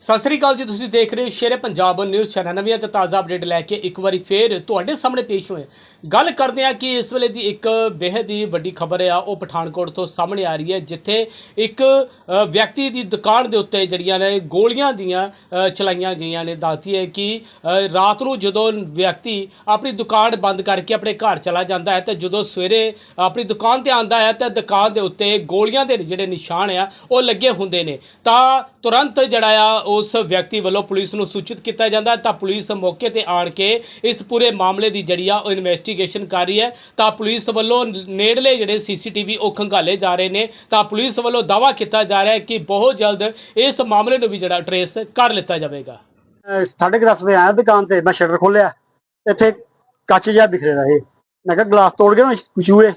ਸਤਿ ਸ੍ਰੀ ਅਕਾਲ ਜੀ, ਤੁਸੀਂ ਦੇਖ ਰਹੇ ਹੋ ਸ਼ੇਰੇ ਪੰਜਾਬ ਨਿਊਜ਼ ਚੈਨਲ। ਨਵੀਆਂ ਤੇ ਤਾਜ਼ਾ ਅਪਡੇਟ ਲੈ ਕੇ ਇੱਕ ਵਾਰੀ ਫੇਰ ਤੁਹਾਡੇ ਸਾਹਮਣੇ ਪੇਸ਼ ਹੋਏ ਗੱਲ ਕਰਦੇ ਹਾਂ ਕਿ ਇਸ ਵੇਲੇ ਦੀ ਇੱਕ ਬੇहद ਹੀ ਵੱਡੀ ਖਬਰ ਆ, ਉਹ ਪਠਾਨਕੋਟ ਤੋਂ ਸਾਹਮਣੇ ਆ ਰਹੀ ਹੈ, ਜਿੱਥੇ ਇੱਕ ਵਿਅਕਤੀ ਦੀ ਦੁਕਾਨ ਦੇ ਉੱਤੇ ਜਿਹੜੀਆਂ ਨੇ ਗੋਲੀਆਂ ਦੀਆਂ ਚਲਾਈਆਂ ਗਈਆਂ ਨੇ। ਦੱਸਦੀ ਹੈ ਕਿ ਰਾਤ ਨੂੰ ਜਦੋਂ ਵਿਅਕਤੀ ਆਪਣੀ ਦੁਕਾਨ ਬੰਦ ਕਰਕੇ ਆਪਣੇ ਘਰ ਚਲਾ ਜਾਂਦਾ ਹੈ, ਤੇ ਜਦੋਂ ਸਵੇਰੇ ਆਪਣੀ ਦੁਕਾਨ ਤੇ ਆਂਦਾ ਹੈ, ਤਾਂ ਦੁਕਾਨ ਦੇ ਉੱਤੇ ਗੋਲੀਆਂ ਦੇ ਜਿਹੜੇ ਨਿਸ਼ਾਨ ਆ, ਉਹ ਲੱਗੇ ਹੁੰਦੇ ਨੇ। ਤਾਂ ਤੁਰੰਤ ਜਿਹੜਾ ਆ, ਉਸ ਵਿਅਕਤੀ ਵੱਲੋਂ ਪੁਲਿਸ ਨੂੰ ਸੂਚਿਤ ਕੀਤਾ ਜਾਂਦਾ ਤਾਂ ਪੁਲਿਸ ਮੌਕੇ ਤੇ ਆਣ ਕੇ ਇਸ ਪੂਰੇ ਮਾਮਲੇ ਦੀ ਜਿਹੜੀ ਆ, ਉਹ ਇਨਵੈਸਟੀਗੇਸ਼ਨ ਕਰ ਰਹੀ ਹੈ। ਤਾਂ ਪੁਲਿਸ ਵੱਲੋਂ ਨੇੜਲੇ ਜਿਹੜੇ ਸੀਸੀਟੀਵੀ, ਉਹ ਖੰਗਾਲੇ ਜਾ ਰਹੇ ਨੇ। ਤਾਂ ਪੁਲਿਸ ਵੱਲੋਂ ਦਾਵਾ ਕੀਤਾ ਜਾ ਰਿਹਾ ਹੈ ਕਿ ਬਹੁਤ ਜਲਦ ਇਸ ਮਾਮਲੇ ਨੂੰ ਵੀ ਜਿਹੜਾ ਟਰੇਸ ਕਰ ਲਿੱਤਾ ਜਾਵੇਗਾ। ਅਹ ਸਾਢੇ ਕੁ ਦਸ ਵਜੇ ਆਇਆ ਦੁਕਾਨ ਤੇ, ਮੈਂ ਸ਼ਟਰ ਖੋਲਿਆ ਇੱਥੇ ਕੱਚ ਜਿਹਾ ਬਿਖਰੇ ਦਾ ਇਹ। ਮੈਂ ਕਿਹਾ ਗਲਾਸ ਤੋੜ ਗਏ ਚੂਹੇ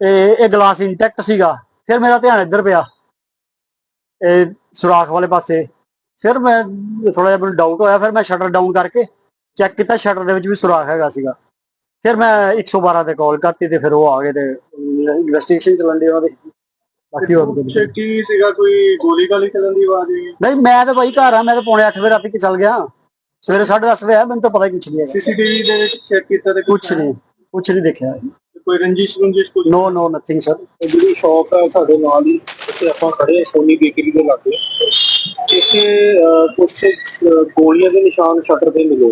ਤੇ ਇਹ ਗਲਾਸ ਇੰਟੈਕਟ ਸੀਗਾ। ਫਿਰ ਮੇਰਾ ਧਿਆਨ ਇੱਧਰ ਪਿਆ। ਇਹ ਸੁਰਾਖ ਵਾਲੇ ਪਾਸੇ। ਫਿਰ ਮੈਂ ਥੋੜਾ ਜਿਹਾ ਮੈਨੂੰ ਡਾਊਟ ਹੋਇਆ ਫਿਰ ਮੈਂ ਸ਼ਟਰ ਡਾਊਨ ਕਰਕੇ ਚੈੱਕ ਕੀਤਾ ਸ਼ਟਰ ਦੇ ਵਿੱਚ ਵੀ ਸੁਰਾਖ ਹੈਗਾ ਸੀਗਾ। ਫਿਰ ਮੈਂ 112 ਤੇ ਕਾਲ ਕਰਤੀ ਤੇ ਫਿਰ ਉਹ ਆ ਗਏ ਤੇ ਇਨਵੈਸਟੀਗੇਸ਼ਨ ਚੱਲਣ ਦੀ ਉਹਨਾਂ ਦੀ। ਬਾਕੀ ਹੋਰ ਕੁਝ। ਕੀ ਸੀਗਾ ਕੋਈ ਗੋਲੀ ਗਾਲੀ ਚੱਲਣ ਦੀ ਆਵਾਜ਼ ਆਈ ਨਹੀਂ ਮੈਂ ਤਾਂ ਬਾਈ ਘਰ ਆ ਮੈਂ ਤਾਂ ਪੌਣੇ 8 ਵਜੇ ਰਾਤੀ ਕਿ ਚੱਲ ਗਿਆ। ਸਵੇਰੇ 10:30 ਵਜੇ ਆਇਆ ਮੈਨੂੰ ਤਾਂ ਪਤਾ ਹੀ ਕੁਛ ਨਹੀਂ ਹੈਗਾ। ਸੀਸੀਟੀਵੀ ਦੇ ਵਿੱਚ ਚੈੱਕ ਕੀਤਾ ਤੇ ਕੁਛ ਨਹੀਂ ਕੁਛ ਨਹੀਂ ਦੇਖਿਆ। ਕੋਈ ਰੰਜਿਸ਼ ਰੰਜਿਸ਼ ਕੁਝ ਨੋ ਨੋ ਨਥਿੰਗ ਸਰ ਜਿਹੜੀ ਸ਼ਾਪ ਹੈ ਸਾਡੇ ਨਾਲ ਹੀ ਇੱਥੇ ਆਪਾਂ ਖੜੇ ਹਾਂ ਸੋਨੀ ਬੇਕਰੀ ਦੇ ਲਾਗੇ। ਇੱਥੇ ਅਹ, ਗੋਲੀਆਂ ਦੇ ਨਿਸ਼ਾਨ ਸ਼ਟਰ ਤੇ ਮਿਲੇ।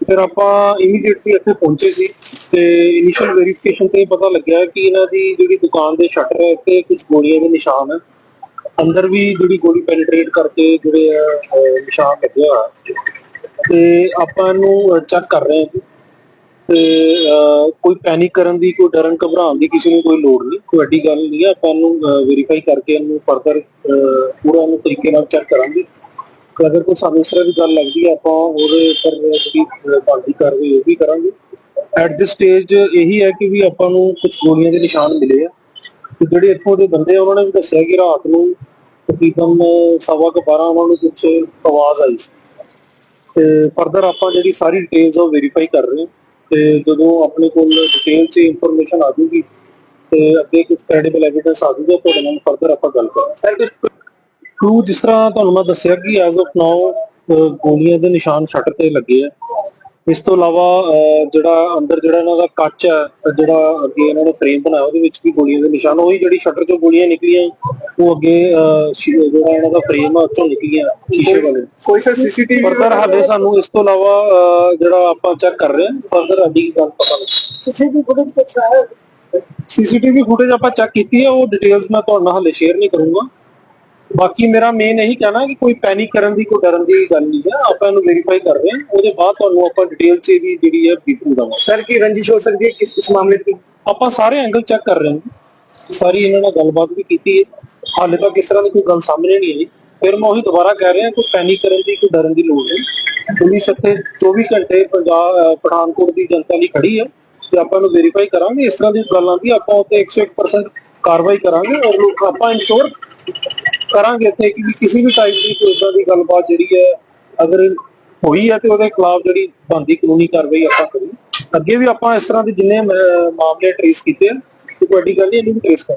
ਫਿਰ ਆਪਾਂ ਇਮੀਡੀਏਟਲੀ ਇੱਥੇ ਪਹੁੰਚੇ ਸੀ ਤੇ ਇਨੀਸ਼ੀਅਲ ਵੈਰੀਫਿਕੇਸ਼ਨ ਤੇ ਪਤਾ ਲੱਗਿਆ ਕਿ ਇਹਨਾਂ ਦੀ ਜਿਹੜੀ ਦੁਕਾਨ ਦੇ ਸ਼ਟਰ ਹੈ ਤੇ ਕੁਝ ਗੋਲੀਆਂ ਦੇ ਨਿਸ਼ਾਨ ਹੈ ਅੰਦਰ ਵੀ ਜਿਹੜੀ ਗੋਲੀ ਪੈਨੀਟ੍ਰੇਟ ਕਰਕੇ ਜਿਹੜੇ ਨਿਸ਼ਾਨ ਲੱਗੇ ਹੋਇਆ ਤੇ ਆਪਾਂ ਇਹਨੂੰ ਚੈੱਕ ਕਰ ਰਹੇ ਹਾਂ ਤੇ ਕੋਈ ਪੈਨਿਕ ਕਰਨ ਦੀ ਕੋਈ ਡਰਨ ਘਬਰਾਉਣ ਦੀ ਕਿਸੇ ਨੂੰ ਕੋਈ ਲੋੜ ਨਹੀਂ ਕੋਈ ਵੱਡੀ ਗੱਲ ਨਹੀਂ ਹੈ ਆਪਾਂ ਇਹਨੂੰ ਵੈਰੀਫਾਈ ਕਰਕੇ ਇਹਨੂੰ ਫਰਦਰ ਪੂਰਾ ਇਹਨੂੰ ਤਰੀਕੇ ਨਾਲ ਚੈੱਕ ਕਰਾਂਗੇ। ਅਗਰ ਕੋਈ ਸਾਨੂੰ ਇਸ ਤਰ੍ਹਾਂ ਦੀ ਗੱਲ ਲੱਗਦੀ ਹੈ ਆਪਾਂ ਉਹਦੇ ਉੱਪਰ ਜਿਹੜੀ ਅਹ, ਬਣਦੀ ਕਾਰਵਾਈ ਉਹ ਵੀ ਕਰਾਂਗੇ। ਐਟ ਦਿਸ ਸਟੇਜ ਇਹੀ ਹੈ ਕਿ ਵੀ ਆਪਾਂ ਨੂੰ ਕੁਝ ਗੋਲੀਆਂ ਦੇ ਨਿਸ਼ਾਨ ਮਿਲੇ ਆ। ਤੇ ਜਿਹੜੇ ਇੱਥੋਂ ਦੇ ਬੰਦੇ ਆ, ਉਹਨਾਂ ਨੇ ਵੀ ਦੱਸਿਆ ਕਿ ਰਾਤ ਨੂੰ ਤਕਰੀਬਨ ਸਵਾ ਕੁ 12 ਉਹਨਾਂ ਨੂੰ ਕੁਝ ਆਵਾਜ਼ ਆਈ ਸੀ। ਤੇ ਫਰਦਰ ਆਪਾਂ ਜਿਹੜੀ ਸਾਰੀ ਡਿਟੇਲਸ ਉਹ ਵੈਰੀਫਾਈ ਕਰ ਰਹੇ ਹਾਂ। ਤੇ ਜਦੋਂ ਆਪਣੇ ਕੋਲ ਡਿਟੇਲ 'ਚ ਇਨਫੋਰਮੇਸ਼ਨ ਆ ਜੂਗੀ ਤੇ ਅੱਗੇ ਕੁਝ ਕ੍ਰੈਡੀਬਲ ਐਵੀਡੈਂਸ ਆ ਜੂਗਾ ਤੁਹਾਡੇ ਨਾਲ ਫਰਦਰ ਆਪਾਂ ਗੱਲ ਕਰਾਂਗੇ। ਕਲੂ ਜਿਸ ਤਰ੍ਹਾਂ ਤੁਹਾਨੂੰ ਮੈਂ ਦੱਸਿਆ ਕਿ ਐਜ਼ ਆਫ ਨਾਓ ਗੋਲੀਆਂ ਦੇ ਨਿਸ਼ਾਨ ਸ਼ਟਰ ਤੇ ਲੱਗੇ ਆ। ਇਸ ਤੋਂ ਇਲਾਵਾ ਜਿਹੜਾ ਅੰਦਰ ਜਿਹੜਾ ਇਹਨਾਂ ਦਾ ਕੱਚ ਹੈ ਜਿਹੜਾ ਅੱਗੇ ਇਹਨਾਂ ਨੇ ਫਰੇਮ ਬਣਾਇਆ ਉਹਦੇ ਵਿੱਚ ਵੀ ਗੋਲੀਆਂ ਦੇ ਨਿਸ਼ਾਨ ਉਹੀ ਜਿਹੜੀ ਸ਼ਟਰ ਚੋਂ ਗੋਲੀਆਂ ਨਿਕਲੀਆਂ ਉਹ ਅੱਗੇ ਜਿਹੜਾ ਇਹਨਾਂ ਦਾ ਫਰੇਮ ਆ ਚੋਂ ਨਿਕਲੀਆਂ ਸ਼ੀਸ਼ੇ ਵਾਲੇ। ਕੋਈ ਸਰ ਸੀਸੀਟੀਵੀ ਫਰਦਰ ਹਾਲੇ ਸਾਨੂੰ ਇਸ ਤੋਂ ਇਲਾਵਾ ਜਿਹੜਾ ਆਪਾਂ ਚੈੱਕ ਕਰ ਰਹੇ ਹਾਂ ਫਰਦਰ ਅੱਡੀ ਗੱਲ ਪਤਾ ਲੱਗ। ਸੀਸੀਟੀਵੀ ਫੁਟੇਜ ਕੁਛ ਹੈ ਸੀਸੀਟੀਵੀ ਫੁਟੇਜ ਆਪਾਂ ਚੈੱਕ ਕੀਤੀ ਹੈ ਉਹ ਡਿਟੇਲਸ ਮੈਂ ਤੁਹਾਨੂੰ ਹਾਲੇ ਸ਼ੇਅਰ ਨਹੀਂ ਕਰੂੰਗਾ। ਬਾਕੀ ਮੇਰਾ ਮੇਨ ਇਹੀ ਕਹਿਣਾ ਕਿ ਕੋਈ ਪੈਨਿਕ ਕਰਨ ਦੀ ਕੋਈ ਡਰਨ ਦੀ ਗੱਲ ਨਹੀਂ ਹੈ ਆਪਾਂ ਇਹਨੂੰ ਵੈਰੀਫਾਈ ਕਰ ਰਹੇ ਹਾਂ। ਉਹਦੇ ਬਾਅਦ ਤੁਹਾਨੂੰ ਆਪਾਂ ਡਿਟੇਲ 'ਚ ਇਹਦੀ ਜਿਹੜੀ ਹੈ ਬੀਪੂ ਦਵਾਂਗੇ। ਸਰ ਕੀ ਰੰਜਿਸ਼ ਹੋ ਸਕਦੀ ਹੈ ਕਿਸ ਕਿਸ ਮਾਮਲੇ ਦੀ ਆਪਾਂ ਸਾਰੇ ਐਂਗਲ ਚੈੱਕ ਕਰ ਰਹੇ ਹਾਂ। ਸਾਰੀ ਇਹਨਾਂ ਨਾਲ ਗੱਲਬਾਤ ਵੀ ਕੀਤੀ ਹੈ। ਹਾਲੇ ਤੱਕ ਇਸ ਤਰ੍ਹਾਂ ਦੀ ਕੋਈ ਗੱਲ ਸਾਹਮਣੇ ਨਹੀਂ ਆਈ। ਫਿਰ ਮੈਂ ਉਹੀ ਦੁਬਾਰਾ ਕਹਿ ਰਿਹਾ ਕੋਈ ਪੈਨਿਕ ਕਰਨ ਦੀ ਕੋਈ ਡਰਨ ਦੀ ਲੋੜ ਨਹੀਂ। ਪੁਲਿਸ ਇੱਥੇ 24 ਘੰਟੇ ਪੰਜਾਬ ਪਠਾਨਕੋਟ ਦੀ ਜਨਤਾ ਲਈ ਖੜੀ ਹੈ। ਤੇ ਆਪਾਂ ਨੂੰ ਵੈਰੀਫਾਈ ਕਰਾਂਗੇ। ਇਸ ਤਰ੍ਹਾਂ ਦੀ ਗੱਲਾਂ ਦੀ ਆਪਾਂ ਉੱਤੇ 101% ਕਾਰਵਾਈ ਕਰਾਂਗੇ। ਔਰ ਲੋਕ ਆਪਾਂ ਇਨਸ਼ੋਰ ਕਰਾਂਗੇ ਇੱਥੇ ਕਿ ਕਿਸੇ ਵੀ ਟਾਈਪ ਦੀ ਕੋਈ ਦੀ ਗੱਲਬਾਤ ਜਿਹੜੀ ਹੈ, ਅਗਰ ਹੋਈ ਹੈ ਤੇ ਉਹਦੇ ਖਿਲਾਫ ਜਿਹੜੀ ਬਣਦੀ ਕਾਨੂੰਨੀ ਕਾਰਵਾਈ ਆਪਾਂ ਕਰੀਏ। ਅੱਗੇ ਵੀ ਆਪਾਂ ਇਸ ਤਰ੍ਹਾਂ ਦੇ ਜਿੰਨੇ ਮਾਮਲੇ ਟ੍ਰੇਸ ਕੀਤੇ ਆ, ਤੇ ਵੱਡੀ ਗੱਲ ਨਹੀਂ ਇਹਨੂੰ ਵੀ ਟ੍ਰੇਸ ਕਰ